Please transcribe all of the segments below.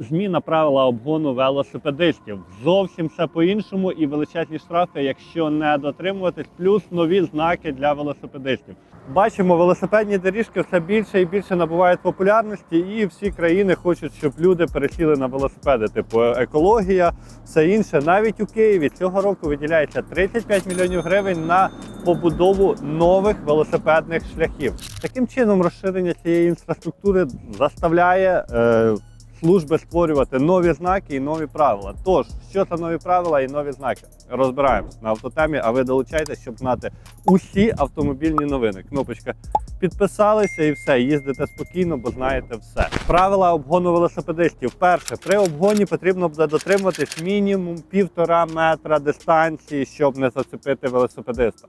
зміна правила обгону велосипедистів. Зовсім все по-іншому і величезні штрафи, якщо не дотримуватись, плюс нові знаки для велосипедистів. Бачимо, велосипедні доріжки все більше і більше набувають популярності, і всі країни хочуть, щоб люди пересіли на велосипеди. Типу екологія, все інше. Навіть у Києві цього року виділяється 35 мільйонів гривень на побудову нових велосипедних шляхів. Таким чином, розширення цієї інфраструктури заставляє е, служби створювати нові знаки і нові правила. Тож, що це нові правила і нові знаки? Розбираємось на автотемі, а ви долучайтесь, щоб знати усі автомобільні новини. Кнопочка підписалися і все, їздите спокійно, бо знаєте все. Правила обгону велосипедистів. Перше, при обгоні потрібно буде дотримуватись мінімум півтора метра дистанції, щоб не зацепити велосипедиста.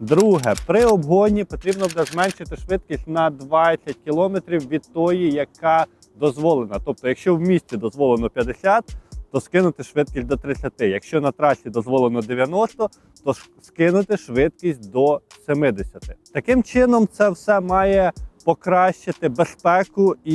Друге, при обгоні потрібно буде зменшити швидкість на 20 км від тої, яка дозволена. Тобто, якщо в місті дозволено 50, то скинути швидкість до 30. Якщо на трасі дозволено 90, то скинути швидкість до 70. Таким чином, це все має покращити безпеку і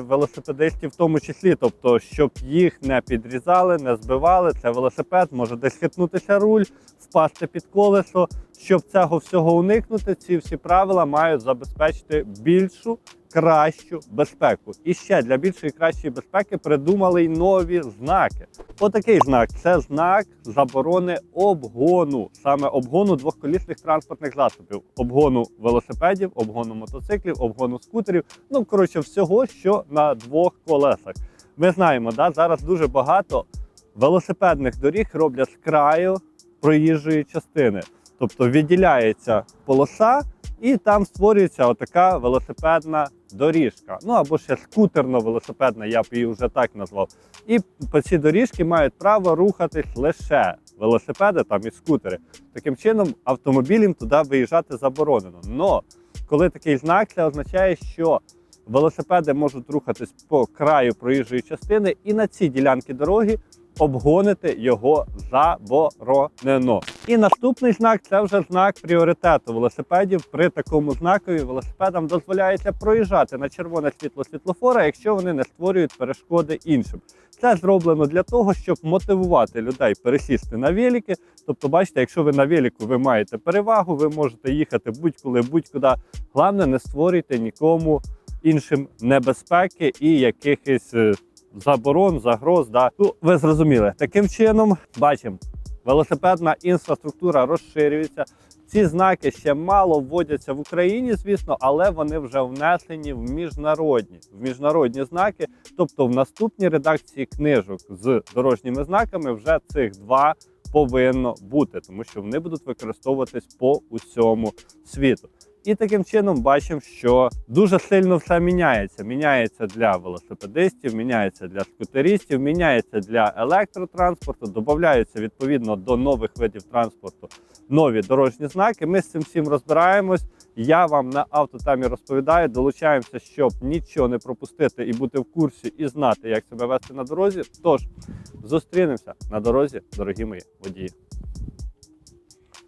велосипедистів в тому числі, тобто, щоб їх не підрізали, не збивали. Це велосипед, може десь хитнутися руль, впасти під колесо. Щоб цього всього уникнути, ці всі правила мають забезпечити більшу кращу безпеку. І ще для більшої кращої безпеки придумали й нові знаки. Отакий знак це знак заборони обгону, саме обгону двохколісних транспортних засобів, обгону велосипедів, обгону мотоциклів, обгону скутерів. Ну коротше, всього, що на двох колесах. Ми знаємо, да, зараз дуже багато велосипедних доріг роблять з краю проїжджої частини. Тобто відділяється полоса, і там створюється отака велосипедна доріжка. Ну або ще скутерно-велосипедна, я б її вже так назвав. І по цій доріжці мають право рухатись лише велосипеди там і скутери. Таким чином, автомобілям туди виїжджати заборонено. Но коли такий знак, це означає, що велосипеди можуть рухатись по краю проїжджої частини, і на цій ділянці дороги обгонити його заборонено. І наступний знак це вже знак пріоритету велосипедів. При такому знакові велосипедам дозволяється проїжджати на червоне світло світлофора, якщо вони не створюють перешкоди іншим. Це зроблено для того, щоб мотивувати людей пересісти на велики. Тобто, бачите, якщо ви на велику, ви маєте перевагу, ви можете їхати будь-коли, будь-куди. Головне, не створюйте нікому іншим небезпеки і якихось е, заборон, загроз. Да. Ну, ви зрозуміли. Таким чином, бачимо, велосипедна інфраструктура розширюється. Ці знаки ще мало вводяться в Україні, звісно, але вони вже внесені в міжнародні в міжнародні знаки. Тобто, в наступній редакції книжок з дорожніми знаками вже цих два повинно бути, тому що вони будуть використовуватись по усьому світу. І таким чином бачимо, що дуже сильно все міняється. Міняється для велосипедистів, міняється для скутеристів, міняється для електротранспорту, додаються відповідно до нових видів транспорту нові дорожні знаки. Ми з цим всім розбираємось. Я вам на автотемі розповідаю. Долучаємося, щоб нічого не пропустити і бути в курсі, і знати, як себе вести на дорозі. Тож зустрінемося на дорозі, дорогі мої водії.